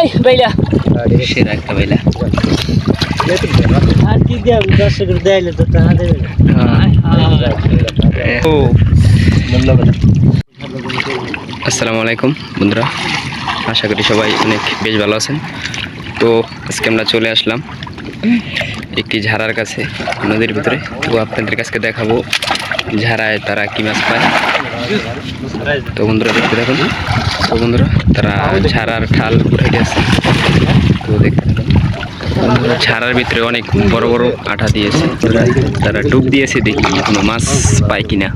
এই বাইলা সেরা একটা বাইলা আর কি দেব দর্শক দেয়লে তো টাকা দেবে ও আসসালামু আলাইকুম বন্ধুরা। আশা করি সবাই অনেক বেশ ভালো আছেন। তো আজকে আমরা চলে আসলাম একটি ঝাড়ার কাছে নদীর ভিতরে। তো আপনাদের কাছে দেখাবো ঝাড়ায় তারা কি মাছ পায়। তো বন্ধুরা দেখতে দেখুন তো বন্ধুরা তারা ঝাড়ার ঠাল উঠে গেছে। তো দেখতে। বন্ধুরা, ঝাড়ার ভিতরে অনেক বড় বড় আঠা দিয়েছে। তারা ডুব দিয়েছে দেখি কোনো মাছ পায় কিনা।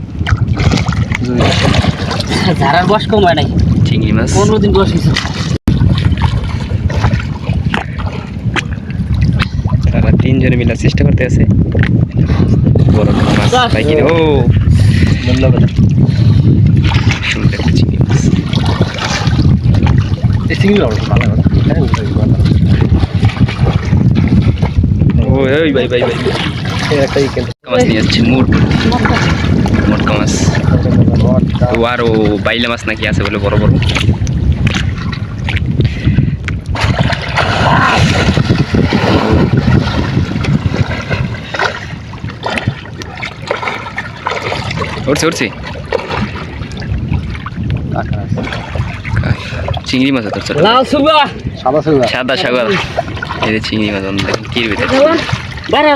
ধারার বয়স কম হয় নাই। চিংড়ি মাছ। পনেরো দিন বয়স হয়েছে। তারা তিনজনে মিলে চেষ্টা করতে আছে। বড় মাছ পাই কিনা। ও! সুন্দর একটা চিংড়ি মাছ ও ওই ভাই ভাই ভাই। মাছ নিয়ে যাচ্ছে মুট। মোটকা মাছ তো আরও বাইলা মাছ নাকি আছে বলে বড় বড়। উঠছে উঠছে। চিংড়ি মাছ লাল সুবা সাদা সাগর। এই চিংড়ি মাছ দেখেন কির ভিতরে বাইরে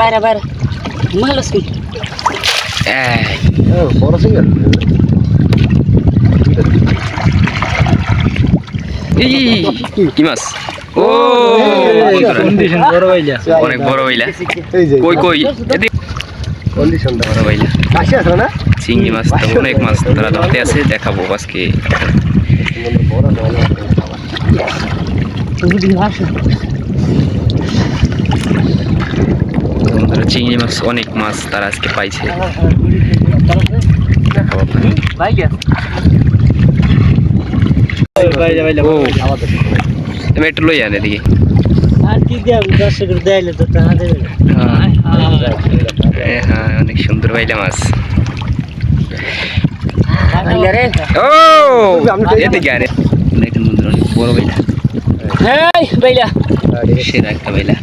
বাইরে বাইরে কি মাছ? ও অনেক বড় হইলা। কই কই? এদিক। বড় হইলা। চিংড়ি মাছ অনেক মাছ। তারা ধরতে আছে দেখাবো আজকে। বন্ধুরা, চিংড়ি মাছ অনেক মাছ তারা আজকে পাইছে। তুমি একটু লই আন এদিকে। আর কি দেব দর্শক দেয়লে তো টাকা হ্যাঁ অনেক সুন্দর বাইলা মাছ। ও এদিকে দেখুন বন্ধুরা অনেক বড় বাইলা এই বাইলা সেরা একটা বাইলা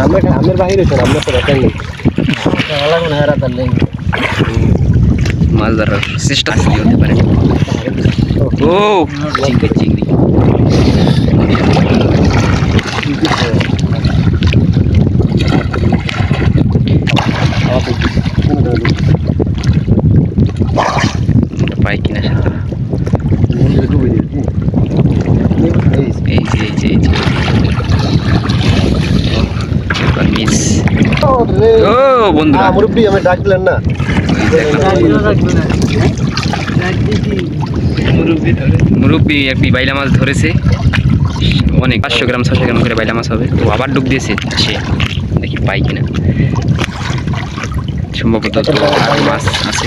আমের বাহির হয়েছে আমরা তো ব্যাপার নেই মাছ ধরার চেষ্টা আজকে হতে পারে। ও। চিংড়ি চিংড়ি। পাই কিনা সাথে। এই যে একটি বাইলা মাছ ধরেছে। অনেক পাঁচশো গ্রাম ছশো গ্রাম করে বাইলা মাছ হবে। তো আবার ডুব দিয়েছে। সে দেখি পাই কিনা। সম্ভবত মাছ আছে।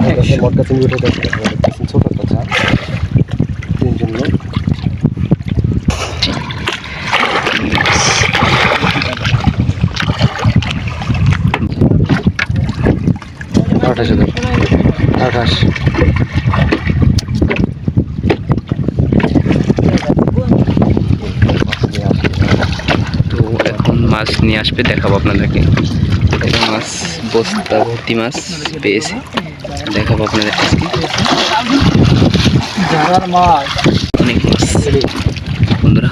চিংড়ি মটকা চিংড়ি উঠে দেখছি ছোট একটা ঝাল তিনজন লোক। এখন মাছ নিয়ে আসবে, দেখাবো আপনাদেরকে। মাছ, বস্তা, ভর্তি মাছ পেয়েছে। দেখাবো আপনাদের অনেক মাছ বন্ধুরা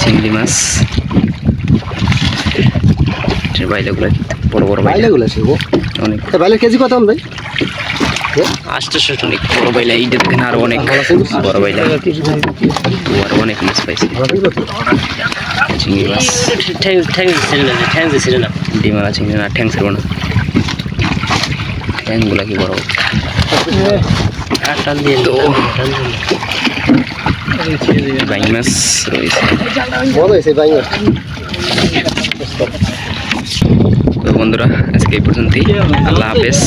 চিংড়ি মাছ এটার বড় বড় বাইলা বাইলেগুলো সে অনেক বাইলের কেজি কত ভাই আটশোশো অনেক বড় বাইলা এই দেখেন আরও অনেক বড় বাইলা তো আরও অনেক মাছ পাইছে চিংড়ি মাছ ঠ্যাং ঠ্যাং ছিল না ঠ্যাং ছিল না ডিমালা চিংড়ি না ঠ্যাং ছিল না ঠ্যাংগুলা কি বড়? টান দিয়ে তো বাইং মাছ রয়েছে। বড় হয়েছে বাইঙ্গা তো বন্ধুরা আজকে এই পর্যন্তই। আল্লাহ হাফেজ।